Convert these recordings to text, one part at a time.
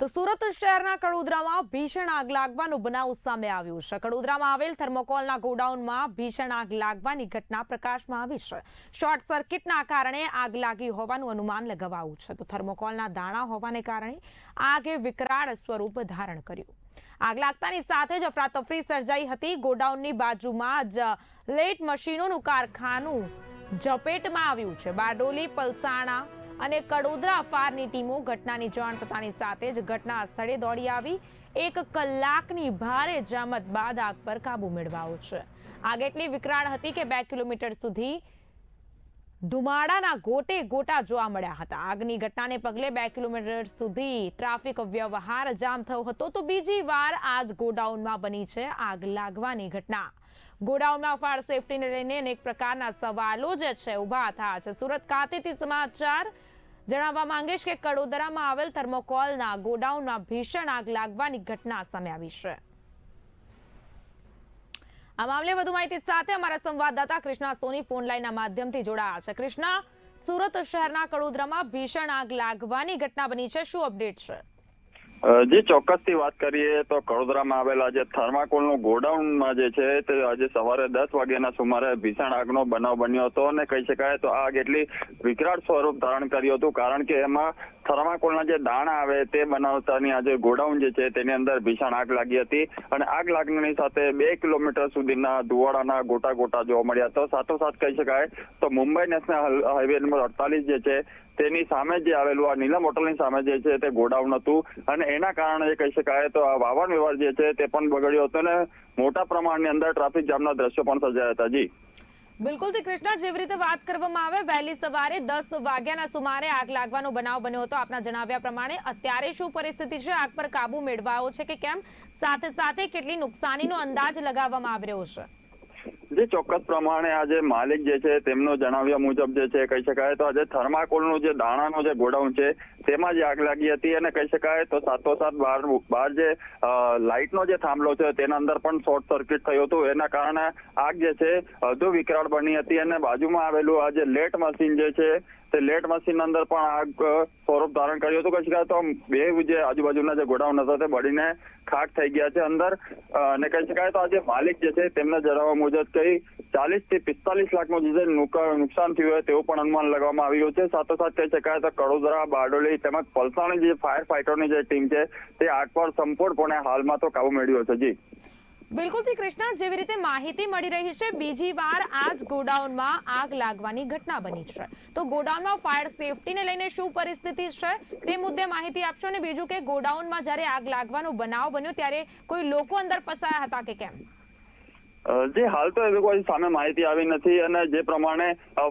તો સુરત શહેરના કડોદરામાં ભીષણ આગ લાગવાનો બનાવ સામે આવ્યો છે. કડોદરામાં આવેલ થર્મોકોલના ગોડાઉનમાં ભીષણ આગ લાગવાની ઘટના પ્રકાશમાં આવી છે. શોર્ટ સર્કિટના કારણે આગ લાગી હોવાનું અનુમાન લગાવાયું છે. તો થર્મોકોલના દાણા હોવાને કારણે આગે વિકરાળ સ્વરૂપ ધારણ કર્યું. આગ લાગતાની સાથે જ અફરાતફરી સર્જાઈ હતી. ગોડાઉનની બાજુમાં જ લેટ મશીનોનું કારખાનું ઝપેટમાં આવ્યું છે. બારડોલી, પલસાણા અને કડોદરા ફારની ટીમો ઘટનાની જાણ થતાની સાથે જ ઘટના સ્થળે દોડી આવી. એક કલાકની ભારે જામત બાદ આગ પર કાબુ મેળવાયો છે. આગ એટલી વિકરાળ હતી કે બે કિલોમીટર સુધી ધુમાડાના ગોટે ગોટા જોવા મળ્યા હતા. આગની ઘટનાને પગલે બે કિલોમીટર સુધી ટ્રાફિક વ્યવહાર જામ થયો હતો. તો બીજી વાર આજ ગોડાઉનમાં બની છે આગ લાગવાની ઘટના. ગોડાઉનમાં ફાયર સેફટીને લઈને અનેક પ્રકારના સવાલો જે છે ઊભા થયા છે. સુરત ખાતેથી સમાચાર જણાવવા માંગીશ કે કડોદરામાં આવેલ થર્મોકોલના ગોડાઉનમાં ભીષણ આગ લાગવાની ઘટના સામે આવી છે. આ મામલે વધુ માહિતી સાથે અમારા સંવાદદાતા કૃષ્ણા સોની ફોન લાઈનના માધ્યમથી જોડાયા છે. કૃષ્ણા, સુરત શહેરના કડોદરામાં ભીષણ આગ લાગવાની ઘટના બની છે. શું અપડેટ છે? જી ચોક્કસથી વાત કરીએ તો કડોદરામાં આવેલા જે થર્માકોલનું ગોડાઉનમાં જે છે તે આજે સવારે દસ વાગ્યાના સુમારે ભીષણ આગનો બનાવ બન્યો હતો અને કહી શકાય તો આગ એટલી વિકરાળ સ્વરૂપ ધારણ કર્યું હતું કારણ કે એમાં થર્માકોલના જે દાણા આવે તે બનાવતાની આજે ગોડાઉન જે છે તેની અંદર ભીષણ આગ લાગી હતી અને આગ લાગવાની સાથે બે કિલોમીટર સુધીના ધુવાડાના ગોટા ગોટા જોવા મળ્યા. તો સાથોસાથ કહી શકાય તો મુંબઈ નેશનલ હાઈવે નંબર અડતાલીસ જે છે તેની સામે જે આવેલું આ નીલમ હોટલની સામે જે છે તે ગોડાઉન હતું અને એના કારણે કહી શકાય તો આ વાવણ વ્યવહાર જે છે તે પણ બગડ્યો હતો અને મોટા પ્રમાણની અંદર ટ્રાફિક જામના દ્રશ્યો પણ સર્જાયા હતા. જી. બિલકુલથી કૃષ્ણા. જેવી રીતે વાત કરવામાં આવે, વહેલી સવારે દસ વાગ્યાના સુમારે આગ લાગવાનો બનાવ બન્યો હતો. આપના જણાવ્યા પ્રમાણે અત્યારે શું પરિસ્થિતિ છે? આગ પર કાબુ મેળવાયો છે કે કેમ? સાથે સાથે કેટલી નુકસાનીનો અંદાજ લગાવવામાં આવી રહ્યો છે? જે ચોક્કસ પ્રમાણે આજે માલિક જે છે તેમનો જણાવ્યા મુજબ જે છે, કહી શકાય તો આજે થર્માકોલનું જે દાણાનું જે ગોડાઉન છે, તેમાં જે આગ લાગી હતી અને કહી શકાય તો સાત બહાર બહાર જે લાઇટનો જે થાંભલો છે તેના અંદર પણ શોર્ટ સર્કિટ થયું હતું. એના કારણે આગ જે છે વધુ વિકરાળ બની હતી અને બાજુમાં આવેલું આ જે લેટ મશીન જે છે તે લેટ મશીન અંદર પણ આગ સ્વરૂપ ધારણ કર્યું હતું. કહી શકાય તો બે જે આજુબાજુના જે ગોડાઉન હતા તે બળીને ખાક થઈ ગયા છે અંદર. અને કહી શકાય તો આજે માલિક જે છે તેમના જણાવવા મુજબ કઈ ચાલીસથી પિસ્તાલીસ લાખનું જે નુકસાન થયું હોય તેવું પણ અનુમાન લગાવવામાં આવ્યું છે. સાથોસાથ કહી શકાય તો કડોદરા, બારડોલી તેમજ પલસાણી જે ફાયર ફાઈટરની જે ટીમ છે તે આગ પર સંપૂર્ણપણે હાલમાં તો કાબુ મેળવ્યો છે. જી. બિલકુલથી કૃષ્ણા, જેવી રીતે માહિતી મળી રહી છે, બીજી વાર આ જ ગોડાઉનમાં આગ લાગવાની ઘટના બની છે. તો ગોડાઉનમાં ફાયર સેફટીને લઈને શું પરિસ્થિતિ છે તે મુદ્દે માહિતી આપશો? અને બીજું કે ગોડાઉનમાં જ્યારે આગ લાગવાનો બનાવ બન્યો, ત્યારે કોઈ લોકો અંદર ફસાયા હતા કે કેમ? જી હાલ તો એવી કોઈ સામે માહિતી આવી નથી અને જે પ્રમાણે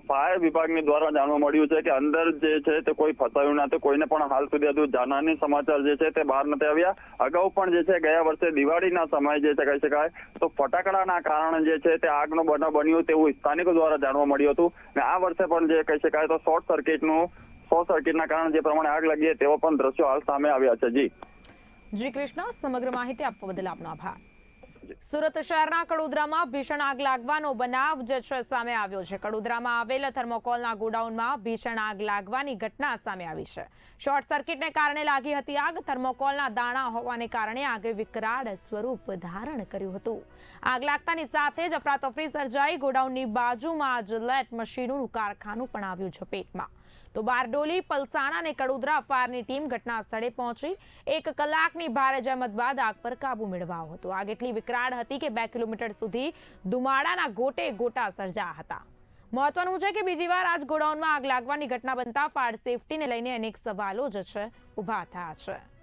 ફાયર વિભાગની દ્વારા જાણવા મળ્યું છે કે અંદર જે છે તે કોઈ ફસાયું નથી કોઈને પણ હાલ સુધી હજુ જાનહાની સમાચાર જે છે તે બહાર નથી આવ્યા. અગાઉ પણ જે છે ગયા વર્ષે દિવાળીના સમયે જે છે કહી શકાય, તો ફટાકડાના કારણે જે છે તે આગનો બનાવ બન્યો તેવું સ્થાનિકો દ્વારા જાણવા મળ્યું હતું. અને આ વર્ષે પણ જે કહી શકાય તો શોર્ટ સર્કિટનું, શોર્ટ સર્કિટના કારણે જે પ્રમાણે આગ લાગી તેવા પણ દ્રશ્યો હાલ સામે આવ્યા છે. જી. જી કૃષ્ણ, સમગ્ર માહિતી આપવા બદલ આપનો આભાર. સુરત શહેરના કડોદરામાં ભીષણ આગ લાગવાનો બનાવ જે સામે આવ્યો છે. કડોદરામાં આવેલ થર્મોકોલના ગોડાઉનમાં ભીષણ આગ લાગવાની ઘટના સામે આવી છે. શોર્ટ સર્કિટને કારણે લાગી હતી આગ. થર્મોકોલના દાણા હોવાને કારણે આગે વિકરાળ સ્વરૂપ ધારણ કર્યું હતું. આગ લાગતાની સાથે જ અફરાતફરી સર્જાઈ. ગોડાઉનની બાજુમાં જ લેટ મશીનોનું કારખાનું પણ આવ્યું ઝપેટમાં તો બારડોલી, પલસાણા અને કડોદરા ફાયરની ટીમ ઘટના સ્થળે પહોંચી. એક કલાકની ભારે જહેમત બાદ આગ પર કાબુ મેળવાયો હતો. આગ એટલી વિકરાળ હતી કે બે કિલોમીટર સુધી ધુમાડાના ગોટે ગોટા સર્જાયા હતા. મહત્વનું છે કે બીજી વાર આજ ગોડાઉનમાં આગ લાગવાની ઘટના બનતા ફાયર સેફટીને લઈને અનેક સવાલો જ છે, ઊભા થયા છે.